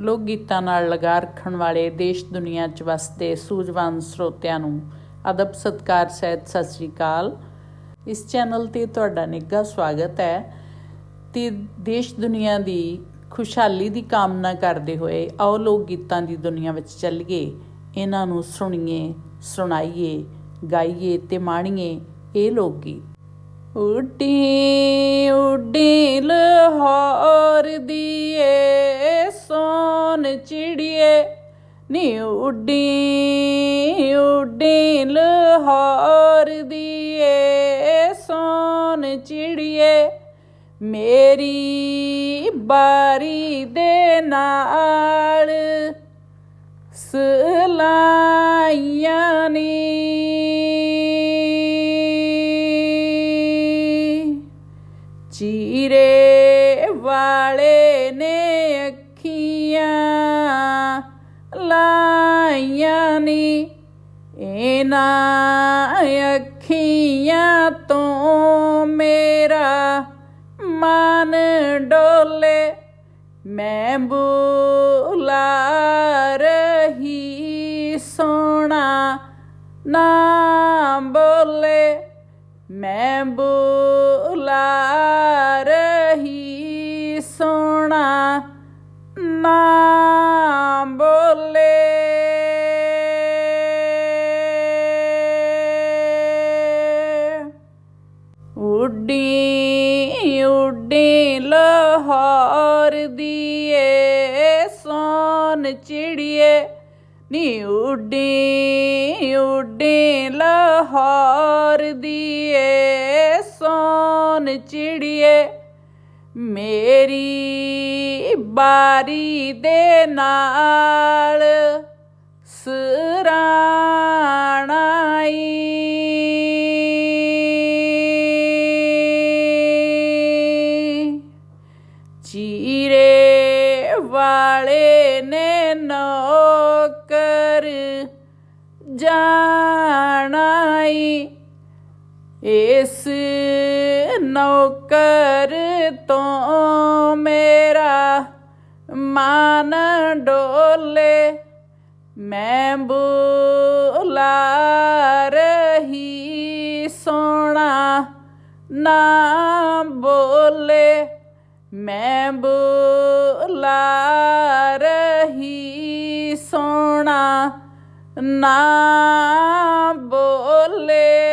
ਲੋਕ ਗੀਤਾਂ ਨਾਲ ਲਗਾ ਰੱਖਣ ਵਾਲੇ ਦੇਸ਼ ਦੁਨੀਆ 'ਚ ਵਸਦੇ ਸੂਝਵਾਨ ਸਰੋਤਿਆਂ ਨੂੰ ਅਦਬ ਸਤਕਾਰ ਸਹਿਤ ਸਤਿ ਸ੍ਰੀ ਅਕਾਲ। ਇਸ ਚੈਨਲ ਤੇ ਤੁਹਾਡਾ ਨਿੱਘਾ ਸਵਾਗਤ ਹੈ। ਤੇ ਦੇਸ਼ ਦੁਨੀਆ ਦੀ ਖੁਸ਼ਹਾਲੀ ਦੀ ਕਾਮਨਾ ਕਰਦੇ ਹੋਏ ਆਓ ਲੋਕ ਗੀਤਾਂ ਦੀ ਦੁਨੀਆ ਵਿੱਚ ਚੱਲੀਏ। ਇਹਨਾਂ ਨੂੰ ਸੁਣੀਏ, ਸੁਣਾਈਏ, ਗਾਈਏ ਤੇ ਮਾਣੀਏ ਇਹ ਲੋਕ ਗੀਤ ਉੱਡੀ ਉੱਡੀ ਲਾਹੌਰ ਦੀਏ, ਸੋਨ ਚਿੜੀਏ। ਨੀ ਉੱਡੀ ਉੱਡੀ ਲਾਹੌਰ ਦੀਏ, ਸੋਨ ਚਿੜੀਏ। ਮੇਰੀ ਬਾਰੀ ਦੇ ਨਾਲ ਸਲਾਈਆਂ ਨੀ ਚੀਰੇ ਵਾਲੇ ਨੇ ਅੱਖੀਆਂ ਲਾਈਆਂ ਨੀ। ਇਹਨਾਂ ਅੱਖੀਆਂ ਤੋਂ ਮੇਰਾ ਮਨ ਡੋਲੇ। ਮੈਂ ਬੁਲਾ ਰਹੀ ਸੋਣਾ ਨਾ ਬੋਲੇ। ਮੈਂ ਬੁਲਾ ਨੀ ਉੱਡੀ ਉੱਡੀ ਲਾਹੌਰ ਦੀਏ ਸੋਨ ਚਿੜੀਏ। ਮੇਰੀ ਬਾਰੀ ਦੇ ਨਾਲ ਸਰਾਣਾਈ ਚੀਰੇ ਵਾਲੇ ਜਾਣਾਈ। ਇਸ ਨੌਕਰ ਤੋਂ ਮੇਰਾ ਮਨ ਡੋਲੇ। ਮੈਂ ਬੁਲਾ ਰਹੀ ਸੋਣਾ ਨਾ ਬੋਲੇ। ਮੈਂ ਬੁਲਾ ਨਾ ਬੋਲੇ।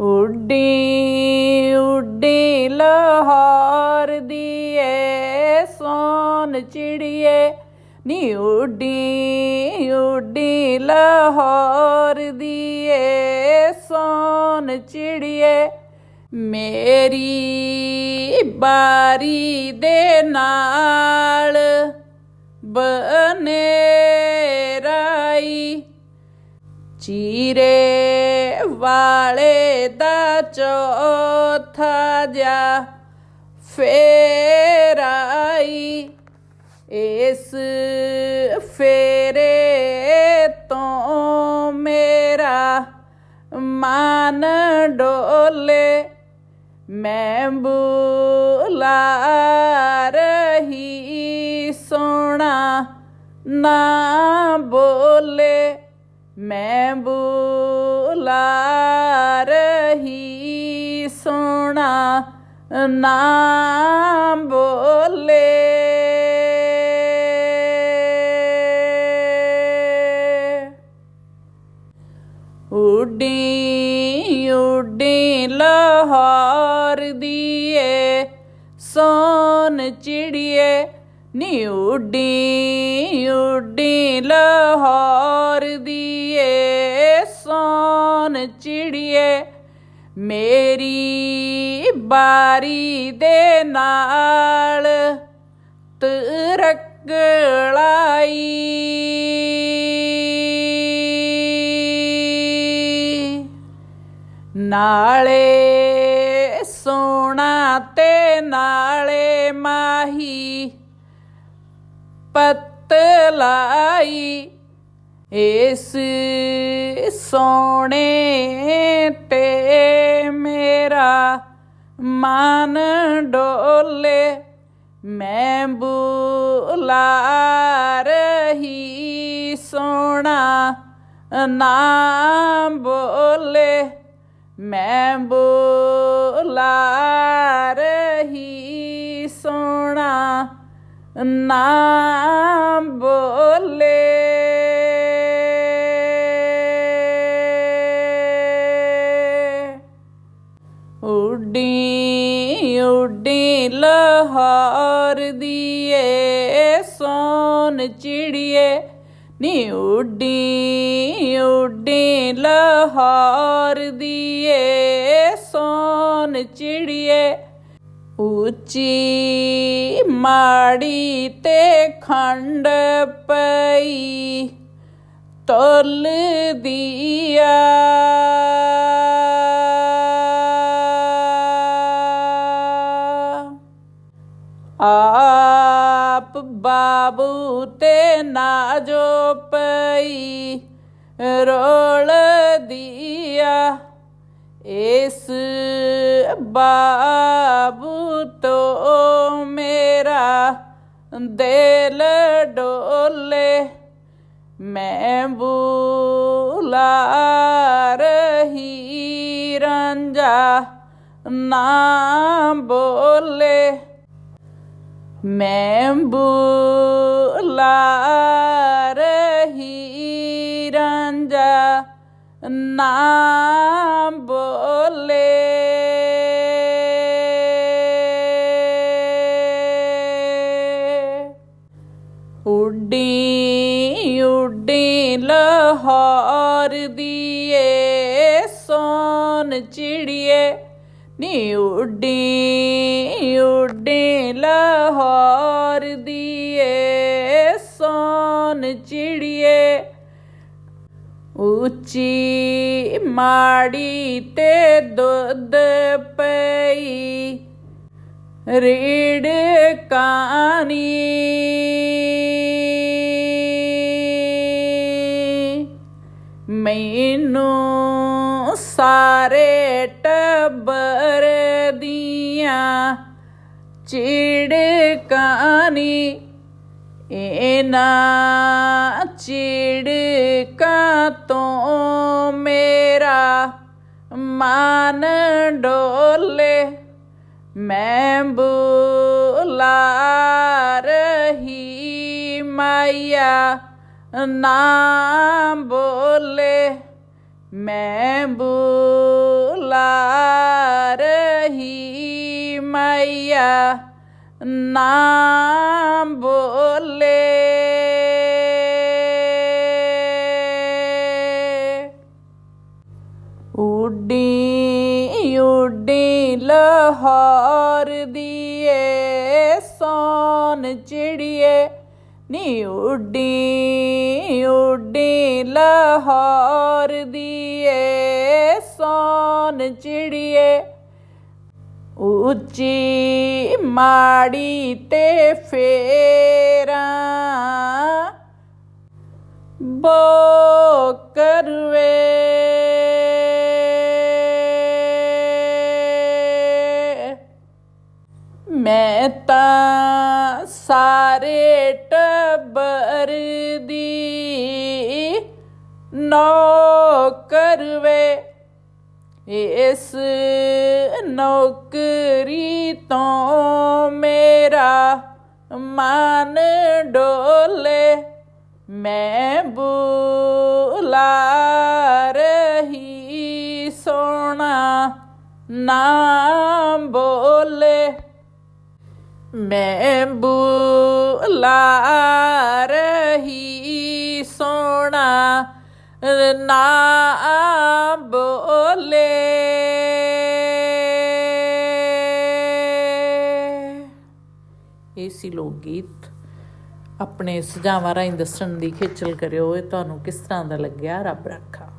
ਉੱਡੀ ਉੱਡੀ ਲਹਾਰ ਦੀਏ ਸੋਨ ਚਿੜੀਏ। ਨੀ ਉੱਡੀ ਉੱਡੀ ਲਹਾਰ ਦੀਏ ਸੋਨ ਚਿੜੀਏ। ਮੇਰੀ ਬਾਰੀ ਦੇ ਨਾਲ ਬਨੇਰਾਈ। ਚੀਰੇ ਵਾਲੇ ਦਾ ਚੌਥਾ ਜਾ ਫੇਰਾਈ। ਇਸ ਫੇਰੇ ਤੋਂ ਮੇਰਾ ਮਨ ਡੋਲੇ। ਮੈਂ ਬੁਲਾ ਰਹੀ ਸੋਣਾ ਨਾ ਬੋਲੇ ਮੈਂ ਬੁਲਾ ਰਹੀ ਸੋਣਾ ਨਾ ਬੋਲੇ। ਉਡੀ ਉਡੀ ਲਾਹੌਰ ਦੀਏ ਸੋਨ ਚਿੜੀਏ, ਨੀ ਉੱਡੀ ਉੱਡੀ ਲਾਹੌਰ ਦੀਏ। ਸੋਨ ਚਿੜੀਏ, ਮੇਰੀ ਬਾਰੀ ਦੇ ਨਾਲ ਤਰਕਲਾਈ। ਨਾਲੇ ਤੇ ਨਾਲੇ ਮਾਹੀ ਪੱਤ ਲਾਈ। ਇਸ ਸੋਹਣੇ ਤੇ ਮੇਰਾ ਮਨ ਡੋਲੇ, ਮੈਂ ਬੁਲਾ ਰਹੀ ਸੋਣਾ ਨਾ ਬੋਲੇ। ਮੈਂ ਬੋਲਾ ਰਹੀ ਸੋਣਾ ਨਾ ਬੋਲੇ। ਉੱਡੀ ਉੱਡੀ ਲਹਾਰ ਦੀਏ ਸੋਨ ਚਿੜੀਏ। ਨੀ ਉੱਡੀ ਉੱਡੀ ਲਹਰ ਦੀਏ ਸੋਨ ਚਿੜੀਏ। ਉੱਚੀ ਮਾੜੀ ਤੇ ਖੰਡ ਪਈ ਤੁਲ ਦੀਆ। ਆਪ ਬਾਬੂ ਤੇ ਨਾ ਜੋ ਪਈ ਰੋਲ ਦੀਆ। ਇਸ ਬਾਬੂ ਤੋਂ ਮੇਰਾ ਦਿਲ ਡੋਲੇ। ਮੈਂ ਬੁਲਾ ਰਹੀ ਰਾਂਝਾ ਨਾ ਬੋਲੇ। ਮੈਂ ਬੁਲਾ ਰਹੀ ਰੰਜਾ ਨਾ ਬੋਲੇ। ਉੱਡੀ ਉੱਡੀ ਲਹਰ ਦੀਏ ਸੋਨ ਚਿੜੀਏ। ਨੀ ਉੱਡੀ ਉੱਡੇ ਲਹਰ ਦੀਏ ਸੋਨ ਚਿੜੀਏ। ਉੱਚੀ ਮਾੜੀ ਤੇ ਦੁੱਧ ਪਈ। ਰੀੜ ਕਾਨੀ ਚਿੜਕਾਨੀ ਇਹਨਾਂ ਚਿੜਕਾਂ ਤੋਂ ਮੇਰਾ ਮਨ ਡੋਲੇ, ਮੈਂ ਬੁਲਾ ਰਹੀ ਮਾਇਆ ਨਾ ਬੋਲੇ, ਮੈਂ ਬੁਲਾ ਰਹੀ ਮਾਇਆ ਨਾ ਬੋਲੇ। ਉੱਡੀ ਉਡੀ ਲਹਾਰ ਦੀਏ ਸੋਨ ਚਿੜੀਏ। ਨੀ ਉਡੀ ਉਡੀ ਲਹਰ ਦੀਏ ਸੋਨ ਚਿੜੀਏ। ਉੱਚੀ ਮਾੜੀ ਤੇ ਫੇਰਾ। ਬੋ ਕਰਵੇ ਮੈਂ ਤਾਂ ਸਾਰੇ ਟੱਬਰ ਦੀ ਨੌਕਰ ਵੇ। ਇਸ ਨੌਕਰੀ ਤੋਂ ਮੇਰਾ ਮਨ ਡੋਲੇ, ਮੈਂ ਬੁਲਾ ਰਹੀ ਸੋਣਾ ਨਾ ਬੋਲੇ। ਮੈਂ ਬੁਲਾ ਰਹੀ ਸੋਣਾ ਨਾ ਬੋਲੇ। ਇਹ ਸੀ ਲੋਕ ਗੀਤ ਆਪਣੇ ਸੁਝਾਵਾਂ ਰਾਹੀਂ ਦੱਸਣ ਦੀ ਖੇਚਲ ਕਰਿਓ, ਇਹ ਤੁਹਾਨੂੰ ਕਿਸ ਤਰ੍ਹਾਂ ਦਾ ਲੱਗਿਆ? ਰੱਬ ਰੱਖਾ।